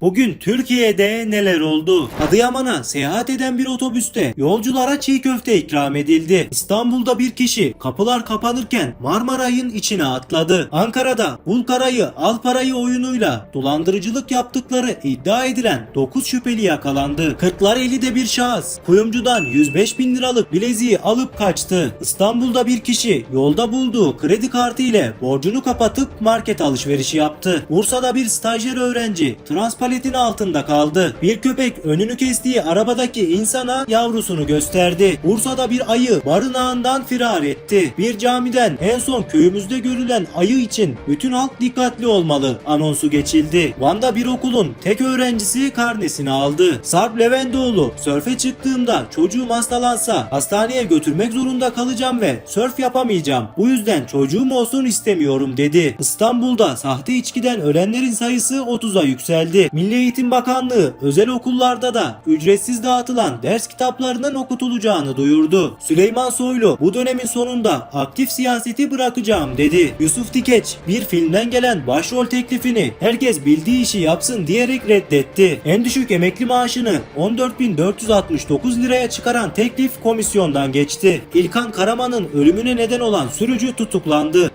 Bugün Türkiye'de neler oldu? Adıyaman'a seyahat eden bir otobüste yolculara çiğ köfte ikram edildi. İstanbul'da bir kişi kapılar kapanırken Marmaray'ın içine atladı. Ankara'da bul karayı oyunuyla dolandırıcılık yaptıkları iddia edilen 9 şüpheli yakalandı. Kırklareli'de bir şahıs kuyumcudan 105 bin liralık bileziği alıp kaçtı. İstanbul'da bir kişi yolda bulduğu kredi kartı ile borcunu kapatıp market alışverişi yaptı. Bursa'da bir stajyer öğrenci transpaletin altında kaldı. Bir köpek önünü kestiği arabadaki insana yavrusunu gösterdi. Bursa'da bir ayı barınağından firar etti. Bir camiden en son köyümüzde görülen ayı için bütün halk dikkatli olmalı anonsu geçildi. Van'da bir okulun tek öğrencisi karnesini aldı. Sarp Levendoğlu sörfe çıktığımda çocuğum hastalansa hastaneye götürmek zorunda kalacağım ve sörf yapamayacağım. Bu yüzden çocuğum olsun istemiyorum dedi. İstanbul'da sahte içkiden ölenlerin sayısı 30'a yükseldi. Milli Eğitim Bakanlığı özel okullarda da ücretsiz dağıtılan ders kitaplarının okutulacağını duyurdu. Süleyman Soylu bu dönemin sonunda aktif siyaseti bırakacağım dedi. Yusuf Dikeç bir filmden gelen başrol teklifini herkes bildiği işi yapsın diyerek reddetti. En düşük emekli maaşını 14.469 liraya çıkaran teklif komisyondan geçti. İlkan Karaman'ın ölümüne neden olan sürücü tutuklandı.